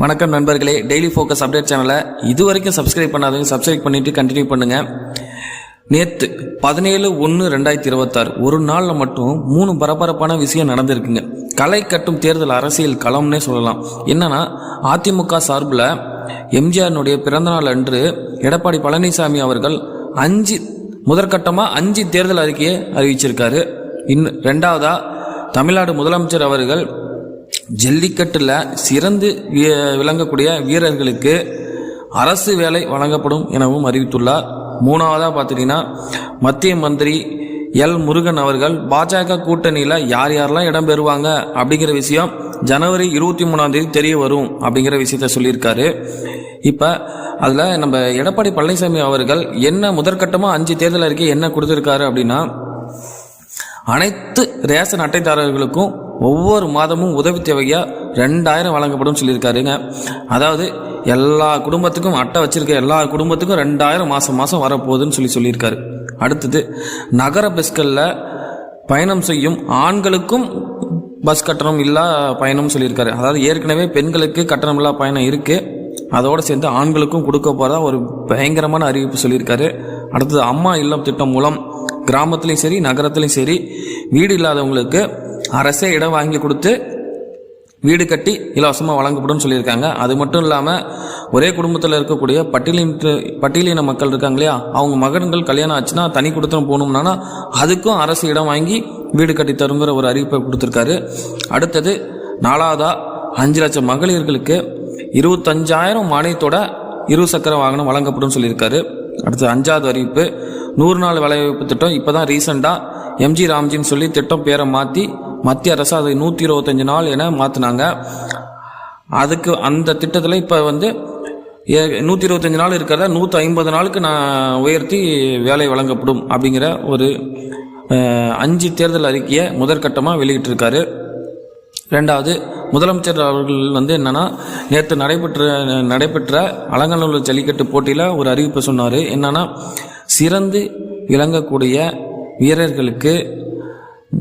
வணக்கம் நண்பர்களே daily focus update சேனலை இது வரைக்கும் சப்ஸ்கிரைப் பண்ணாதவங்க சப்ஸ்கிரைப் பண்ணிட்டு கண்டினியூ பண்ணுங்க. நேற்று பதினேழு ஒன்று ரெண்டாயிரத்தி இருபத்தாறு ஒரு நாளில் மட்டும் மூணு பரபரப்பான விஷயம் நடந்திருக்குங்க. களை கட்டும் தேர்தல் அரசியல் களம்னே சொல்லலாம். என்னன்னா அதிமுக சார்பில் எம்ஜிஆரினுடைய பிறந்தநாள் அன்று எடப்பாடி பழனிசாமி அவர்கள் அஞ்சு முதற்கட்டமாக அஞ்சு தேர்தல் அறிக்கையை அறிவிச்சிருக்காரு. இன்னும் ரெண்டாவதா தமிழ்நாடு முதலமைச்சர் அவர்கள் ஜல்லிக்கட்டில் சிறந்து விளங்கக்கூடிய வீரர்களுக்கு அரசு வேலை வழங்கப்படும் எனவும் அறிவித்துள்ளார். மூணாவதாக பார்த்துட்டீங்கன்னா மத்திய மந்திரி எல். முருகன் அவர்கள் பாஜக கூட்டணியில் யார் யாரெல்லாம் இடம் பெறுவாங்க அப்படிங்கிற விஷயம் ஜனவரி இருபத்தி மூணாம் தேதி தெரிய வரும் அப்படிங்கிற விஷயத்த சொல்லியிருக்காரு. இப்போ அதில் நம்ம எடப்பாடி பழனிசாமி அவர்கள் என்ன முதற்கட்டமாக அஞ்சு தேர்தல் அறிக்கை என்ன கொடுத்துருக்காரு அப்படின்னா அனைத்து ரேஷன் அட்டைதாரர்களுக்கும் ஒவ்வொரு மாதமும் உதவி தேவையாக ரெண்டாயிரம் வழங்கப்படும் சொல்லியிருக்காருங்க. அதாவது எல்லா குடும்பத்துக்கும் அட்டை வச்சிருக்க எல்லா குடும்பத்துக்கும் ரெண்டாயிரம் மாதம் மாதம் வரப்போகுதுன்னு சொல்லி சொல்லியிருக்காரு. அடுத்தது நகர பஸ்களில் பயணம் செய்யும் ஆண்களுக்கும் பஸ் கட்டணம் இல்லா பயணம் சொல்லியிருக்காரு. அதாவது ஏற்கனவே பெண்களுக்கு கட்டணம் இல்லா பயணம் இருக்குது அதோடு சேர்ந்து ஆண்களுக்கும் கொடுக்க போகிறதா ஒரு பயங்கரமான அறிவிப்பு சொல்லியிருக்காரு. அடுத்தது அம்மா இல்லம் திட்டம் மூலம் கிராமத்துலேயும் சரி நகரத்துலேயும் சரி வீடு இல்லாதவங்களுக்கு அரசே இடம் வாங்கி கொடுத்து வீடு கட்டி இலவசமாக வழங்கப்படும் சொல்லியிருக்காங்க. அது மட்டும் இல்லாமல் ஒரே குடும்பத்தில் இருக்கக்கூடிய பட்டியலின் பட்டியலின மக்கள் இருக்காங்க இல்லையா? அவங்க மகன்கள் கல்யாணம் ஆச்சுன்னா தனி கொடுத்தனம் போகணும்னா அதுக்கும் அரசு இடம் வாங்கி வீடு கட்டி தருங்கிற ஒரு அறிவிப்பை கொடுத்துருக்காரு. அடுத்தது நாலாவதா அஞ்சு லட்சம் மகளிர்களுக்கு இருபத்தஞ்சாயிரம் மானியத்தோட இரு சக்கர வாகனம் வழங்கப்படும் சொல்லியிருக்காரு. அடுத்து அஞ்சாவது அறிவிப்பு நூறு நாள் வேலைவாய்ப்பு திட்டம். இப்போ தான் ரீசெண்டாக எம்ஜி ராம்ஜின்னு சொல்லி திட்டம் பேரை மாற்றி மத்திய அரசு அதை நூற்றி இருபத்தஞ்சு நாள் என மாற்றினாங்க அதுக்கு அந்த திட்டத்தில் இப்போ வந்து ஏ நூற்றி இருபத்தஞ்சி நாள் இருக்கிறத நூற்றி ஐம்பது நாளுக்கு நான் உயர்த்தி வேலை வழங்கப்படும் அப்படிங்கிற ஒரு அஞ்சு தேர்தல் அறிக்கையை முதற்கட்டமாக வெளியிட்டிருக்காரு. ரெண்டாவது முதலமைச்சர் அவர்கள் வந்து என்னன்னா நேற்று நடைபெற்ற நடைபெற்ற அலங்கநல்லூர் ஜல்லிக்கட்டு போட்டியில் ஒரு அறிவிப்பை சொன்னார். என்னன்னா சிறந்து விளங்கக்கூடிய வீரர்களுக்கு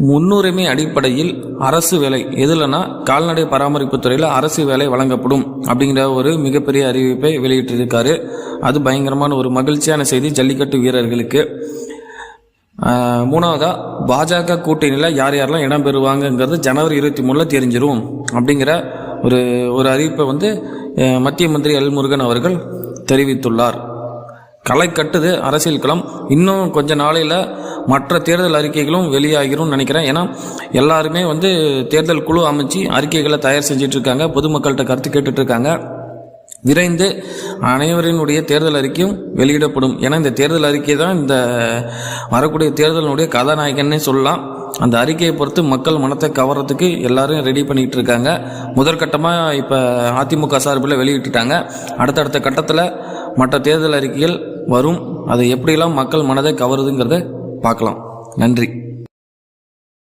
முன்னுரிமை அடிப்படையில் அரசு வேலை. எதுலனா கால்நடை பராமரிப்பு துறையில் அரசு வேலை வழங்கப்படும் அப்படிங்கிற ஒரு மிகப்பெரிய அறிவிப்பை வெளியிட்டிருக்காரு. அது பயங்கரமான ஒரு மகிழ்ச்சியான செய்தி ஜல்லிக்கட்டு வீரர்களுக்கு. மூணாவதாக மூணாவதா பாஜக கூட்டணியில் யார் யாரெல்லாம் இடம் பெறுவாங்கங்கிறது ஜனவரி இருபத்தி மூணில் தெரிஞ்சிடும் அப்படிங்கிற ஒரு ஒரு அறிவிப்பை வந்து மத்திய மந்திரி எல் முருகன் அவர்கள் தெரிவித்துள்ளார். களை கட்டுது அரசியல் களம். இன்னும் கொஞ்ச நாளையில் மற்ற தேர்தல் அறிக்கைகளும் வெளியாகிரும் நினைக்கிறேன். ஏன்னா எல்லாருமே வந்து தேர்தல் குழு அமைச்சு அறிக்கைகளை தயார் செஞ்சுட்டு இருக்காங்க பொதுமக்கள்கிட்ட கருத்து கேட்டுட்ருக்காங்க. விரைந்து அனைவரினுடைய தேர்தல் அறிக்கையும் வெளியிடப்படும். ஏன்னா இந்த தேர்தல் அறிக்கை தான் இந்த வரக்கூடிய தேர்தலினுடைய கதாநாயகன்னே சொல்லலாம். அந்த அறிக்கையை பொறுத்து மக்கள் மனத்தை கவர்றதுக்கு எல்லாரும் ரெடி பண்ணிக்கிட்டு இருக்காங்க முதற்கட்டமாக இப்போ அதிமுக சார்பில் வெளியிட்டுட்டாங்க. அடுத்தடுத்த கட்டத்தில் மற்ற தேர்தல் அறிக்கைகள் வரும். அது எப்படியெல்லாம் மக்கள் மனதை கவருதுங்கிறத பார்க்கலாம். நன்றி.